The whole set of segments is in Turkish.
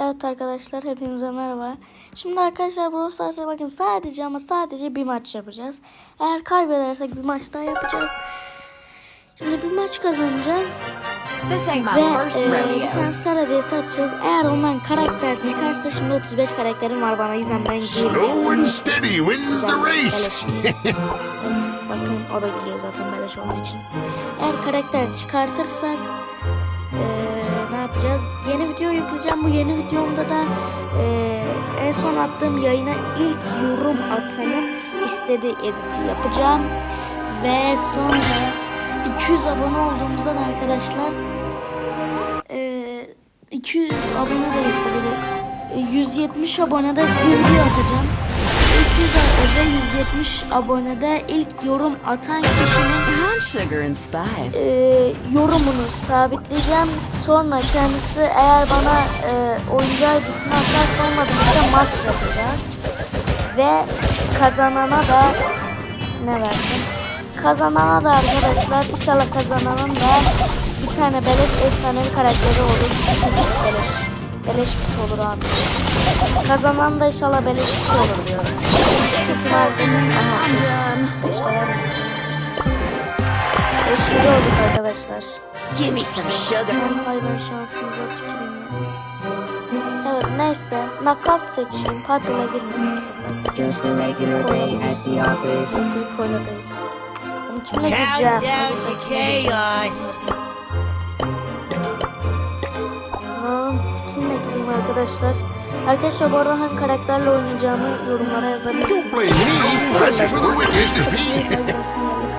Evet arkadaşlar hepinize merhaba. Şimdi arkadaşlar Brawl Stars'a bakın sadece ama sadece bir maç yapacağız. Eğer kaybedersek bir maç daha yapacağız. Şimdi bir maç kazanacağız ve e, bir tane star hediyesi açacağız. Eğer ondan karakter çıkarsa şimdi 35 karakterim var bana gizem ben. Slow and steady wins the race. evet bakın o da geliyor zaten beleş olduğu için. Eğer karakter çıkartırsak yapacağız? Yeni video yükleyeceğim. Bu yeni videomda da eee, en son attığım yayına ilk yorum atanın istediği editi yapacağım. Ve sonra 200 abone olduğumuzdan arkadaşlar eee 200 abone de istedi. E, 170 abonede bir video atacağım. 200 abone 170 abonede ilk yorum atan kişinin e, yorumunu sabitleyeceğim. Sonra kendisi eğer bana e, oyuncu ID'sini atarsa onunla maç yapacağız. Ve kazanana da ne versin? Kazanana da arkadaşlar inşallah kazananın da bir tane beleş efsanevi karakteri olur. Beleş. Beleş kit olur abi. Kazanan da inşallah beleş kit olur diyorum. Çünkü herkesin... Aha. İşte yani. Eşkili olduk arkadaşlar. Give me some sugar. Aman hayvan şansımıza tüküreyim ya. Evet neyse. Knockout seçeyim. Purple'a girmeyeyim bu sefer. Just a regular day at the office. Yok öyle değil. Ben kimle gireceğim? Countdown to chaos. Kimle gireyim arkadaşlar? Arkadaşlar bu arada hangi karakterle oynayacağımı yorumlara yazabilirsiniz.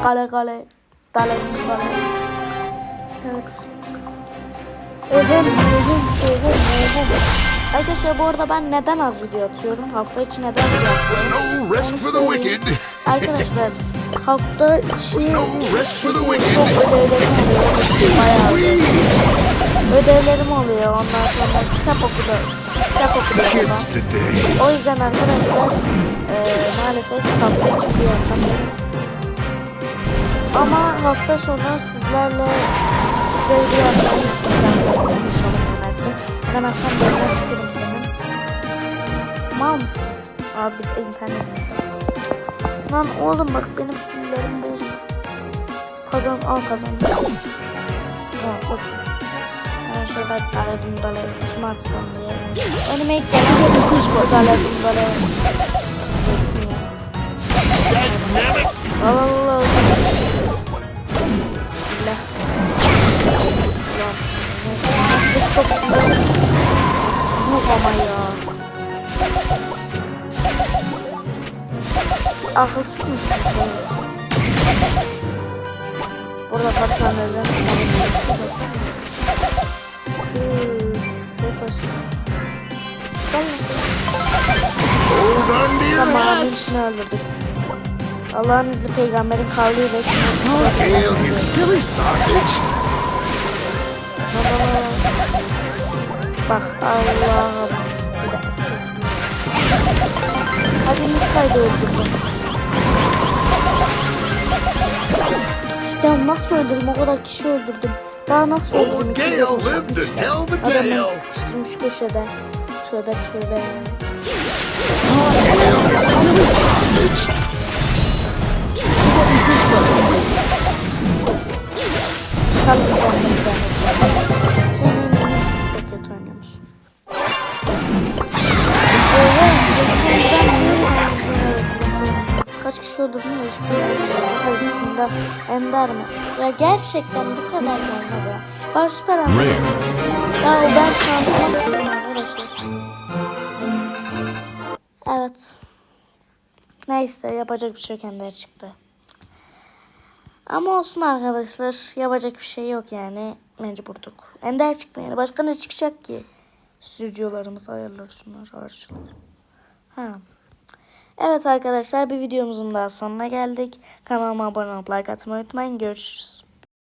Kale kale. Dale kale. Evet. Evim, evim, şöyle, evim. Arkadaşlar bu arada ben neden az video atıyorum? Hafta içi neden video atıyorum? No rest for the wicked. Arkadaşlar hafta içi No rest for the çok wicked. ödevlerim oluyor. Ödevlerim oluyor. Ondan sonra kitap okudum. Kitap today. O yüzden arkadaşlar eee maalesef hafta içi bir yapamıyorum. Ama hafta sonu sizlerle sizlerle bir yapmayı planlıyorum. İnşallah yenersin. Yenemezsem bölümden çıkarım senin. Mal mısın? Abi internet. Lan oğlum bak benim sinirlerim bozuk. Kazan al kazandım. Tamam çok iyi. Ben şöyle dale dundale kime atsam diye. Önüme ilk gelen bu dale dundale. Allah Allah. Bismillah. Akılsız mısın? Burada on to your Tamam hepsini öldürdük. Allah'ın izniyle peygamberin kavliyle Hail, you silly sausage. Bak Allah'ım. Bir. Hadi da öldürdüm. Ya nasıl öldürdüm? O kadar kişi öldürdüm. Daha nasıl öldürdüm? Old İki Gale yıl, lived to üç yıl. tell the Adam beni tale. sıkıştırmış köşede. Tövbe tövbe. Kaç kişi öldürdün ya hiç bilmiyorum. Hay bismillah. Ender mi? Ya gerçekten bu kadar da olmaz ya. Var süper ama. Ya o ben şansıma Evet. Neyse yapacak bir şey Ender çıktı. Ama olsun arkadaşlar. Yapacak bir şey yok yani. Mecburduk. Ender çıktı yani. Başka ne çıkacak ki? Stüdyolarımız ayarlar şunlar harçlar. Ha. Evet arkadaşlar bir videomuzun daha sonuna geldik. Kanalıma abone olup like atmayı unutmayın. Görüşürüz.